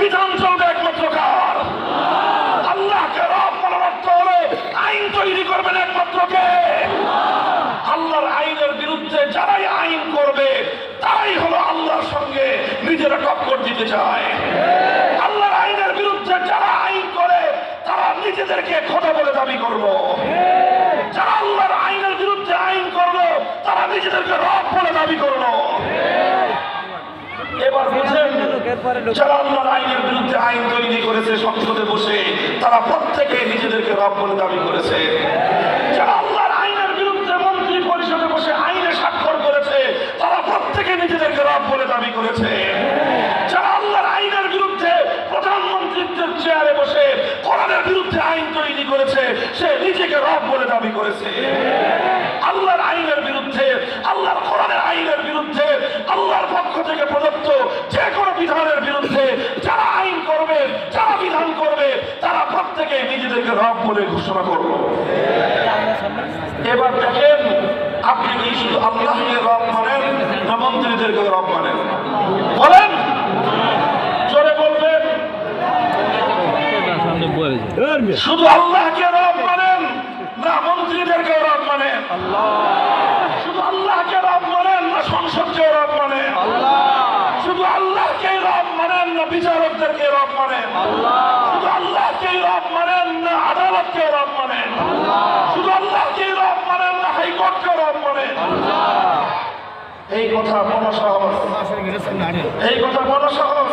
বিধান চলবে একমাত্র কার? আল্লাহকে রব অর্থ হলো আইন তৈরি করবেন একমাত্র কে? আল্লাহর আইনের বিরুদ্ধে যারাই আইন করবে, তারাই হলো আল্লাহর সঙ্গে নিজেরা টক্কর দিতে চায়। আল্লাহর আইনের বিরুদ্ধে যারা আইন করে, তারা নিজেদেরকে খোদা বলে দাবি করল যারা আল্লাহর আইনের বিরুদ্ধে আইন করল তারা নিজেদেরকে রব বলে দাবি করল এবার বুঝেন যারা আল্লাহর আইন তৈরি করেছে, সংসদে বসে, তারা প্রত্যেকে নিজেদেরকে চেয়ারে বসে কোরআনের বিরুদ্ধে আইন তৈরি করেছে, সে নিজেকে রব বলে দাবি করেছে। আল্লাহর আইনের বিরুদ্ধে, আল্লাহর কোরআনের আইনের বিরুদ্ধে, আল্লাহর পক্ষ থেকে প্রদত্ত যে কোনো বিধানের বিরুদ্ধে যারা আইন করবে যারা বিধান করবে তারা প্রত্যেকে নিজেদেরকে রব বলে ঘোষণা করল এবার দেখেন আপনি কি শুধু আল্লাহকে রব মানেন না মন্ত্রীদেরকে রব মানেন? বলেন। জোরে বলবেন। শুধু আল্লাহকে রব মানেন না মন্ত্রীদেরকে রব মানেন? শুধু আল্লাহকে রব মানেন না সংসদকে রব মানেন? শুধু আল্লাহকে রব মানেন না বিচারকদেরকে রব মানেন শুধু আল্লাহকে রব মানেন না আদালতকে রব মানেন শুধু আল্লাহকে রব মানেন না হাইকোর্টকে রব মানেন এই কথা বলা সহজ এই কথা বলা সহজ